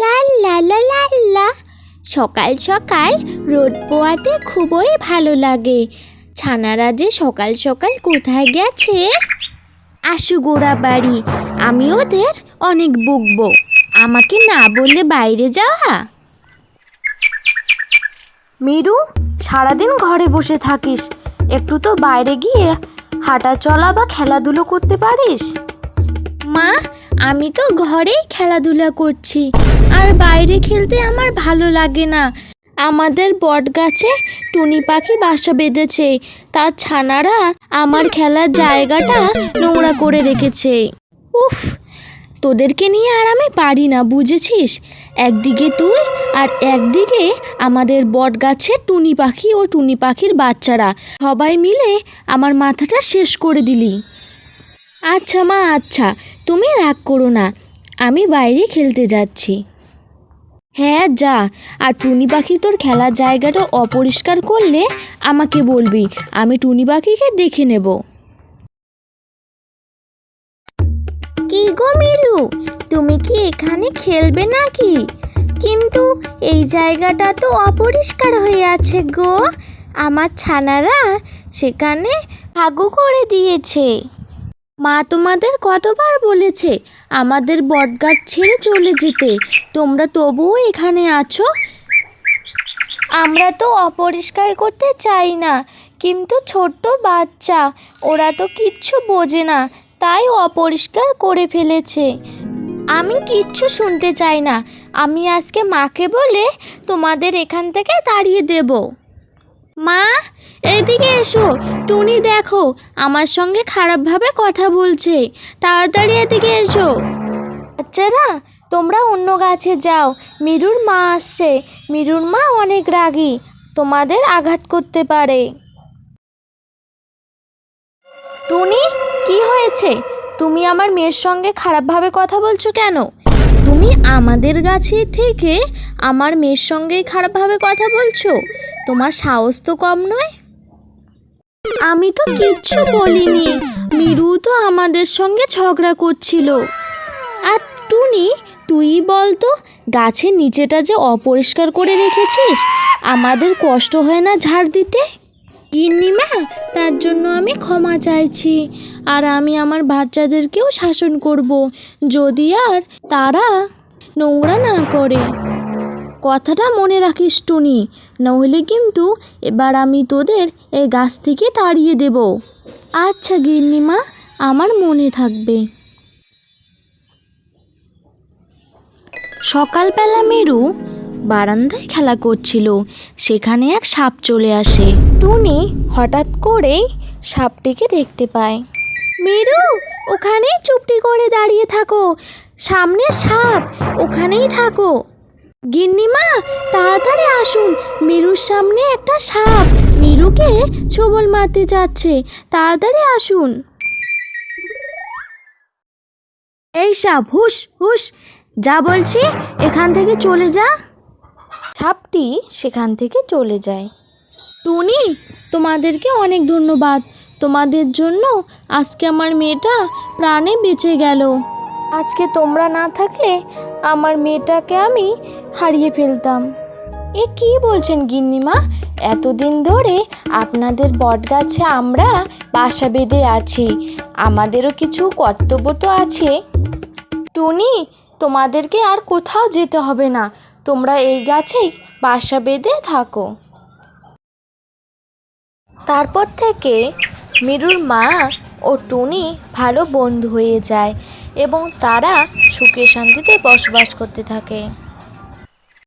লা লা লা লা সকাল সকাল রোদ পোয়াতে খুবই ভালো লাগে। ছানারা যে সকাল সকাল কোথায় গেছে? আশু গোড়া বাড়ি আমি ওদের অনেক বকবো। আমাকে না বললে বাইরে যাওয়া? মিরু সারাদিন ঘরে বসে থাকিস। একটু তো বাইরে গিয়ে হাঁটা চলা বা খেলাধুলো করতে পারিস। মা আমি তো ঘরেই খেলাধুলা করছি। আর বাইরে খেলতে আমার ভালো লাগে না। আমাদের বট গাছে টুনি পাখি বাসা বেঁধেছে। তার ছানারা আমার খেলার জায়গাটা নোংরা করে রেখেছে। উফ, তোদেরকে নিয়ে আর আমি পারি না, বুঝেছিস? একদিকে তুই আর একদিকে আমাদের বট গাছে টুনি পাখি ও টুনি পাখির বাচ্চারা। সবাই মিলে আমার মাথাটা শেষ করে দিলি। আচ্ছা মা আচ্ছা তুমি রাগ করো না। আমি বাইরে খেলতে যাচ্ছি। হ্যাঁ যা। আর টুনি পাখি তোর খেলার জায়গাটা অপরিষ্কার করলে আমাকে বলবি, আমি টুনি পাখিকে দেখে নেব। কি গো মিরু তুমি কি এখানে খেলবে নাকি? কিন্তু এই জায়গাটা তো অপরিষ্কার হয়ে আছে গো। আমার ছানারা সেখানে হাগু করে দিয়েছে। মা তোমাদের কতবার বলেছে আমাদের বটগাছ ছেড়ে চলে যেতে? তোমরা তবুও এখানে আছো? আমরা তো অপরিষ্কার করতে চাই না, কিন্তু ছোট্ট বাচ্চা, ওরা তো কিচ্ছু বোঝে না, তাই অপরিষ্কার করে ফেলেছে। আমি কিচ্ছু শুনতে চাই না, আমি আজকে মাকে বলে তোমাদের এখান থেকে তাড়িয়ে দেবো। মা এইদিকে এসো। টুনি, দেখো, আমার সঙ্গে খারাপভাবে কথা বলছে। তাড়াতাড়ি এদিকে এসো। বাচ্চারা, তোমরা অন্য গাছে যাও। মিরুর মা আসছে। মিরুর মা অনেক রাগী। তোমাদের আঘাত করতে পারে। টুনি, কি হয়েছে? তুমি আমার মেয়ের সঙ্গে খারাপভাবে কথা বলছো কেন? তুমি আমাদের গাছে থেকে আমার মেয়ের সঙ্গে খারাপভাবে কথা বলছো? তোমার সাহস তো কম নয়? আমি তো কিচ্ছু বলিনি। মিরু তো আমাদের সঙ্গে ঝগড়া করছিল। আর টুনি, তুই বল তো, গাছের নিচেটা যে অপরিষ্কার করে রেখেছিস, আমাদের কষ্ট হয় না ঝাড় দিতে? গিন্নিমা তার জন্য আমি ক্ষমা চাইছি, আর আমি আমার বাচ্চাদেরকেও শাসন করব, যদি আর তারা নোংরা না করে। কথাটা মনে রাখিস, টুনি। নইলে কিন্তু এবার আমি তোদের এই গাছ থেকে তাড়িয়ে দেব। আচ্ছা গিন্নিমা, আমার মনে থাকবে। সকালবেলা মেরু বারান্দায় খেলা করছিল। সেখানে এক সাপ চলে আসে। টুনি হঠাৎ করেই সাপটিকে দেখতে পায়। মেরু, ওখানেই চুপটি করে দাঁড়িয়ে থাকো। সামনে সাপ, ওখানেই থাকো। গিন্নিমা, তাড়াতাড়ি আসুন। মিরুর সামনে একটা সাপ। মিরুকে ছবল মারতে যাচ্ছে। তাড়াতাড়ি আসুন। এই সাপ হুস হুস যা বলছি, এখান থেকে চলে যা। সাপটি সেখান থেকে চলে যায়। টুনি, তোমাদেরকে অনেক ধন্যবাদ। তোমাদের জন্য আজকে আমার মেয়েটা প্রাণে বেঁচে গেল। আজকে তোমরা না থাকলে আমার মেয়েটাকে আমি হারিয়ে ফেলতাম। এ কি বলছেন গিন্নিমা? এতদিন ধরে আপনাদের বটগাছে আমরা বাসা বেঁধে আছি। আমাদেরও কিছু কর্তব্য তো আছে। টুনি, তোমাদেরকে আর কোথাও যেতে হবে না। তোমরা এই গাছেই বাসা বেঁধে থাকো। তারপর থেকে মিরুর মা ও টুনি ভালো বন্ধু হয়ে যায় এবং তারা সুখে শান্তিতে বসবাস করতে থাকে।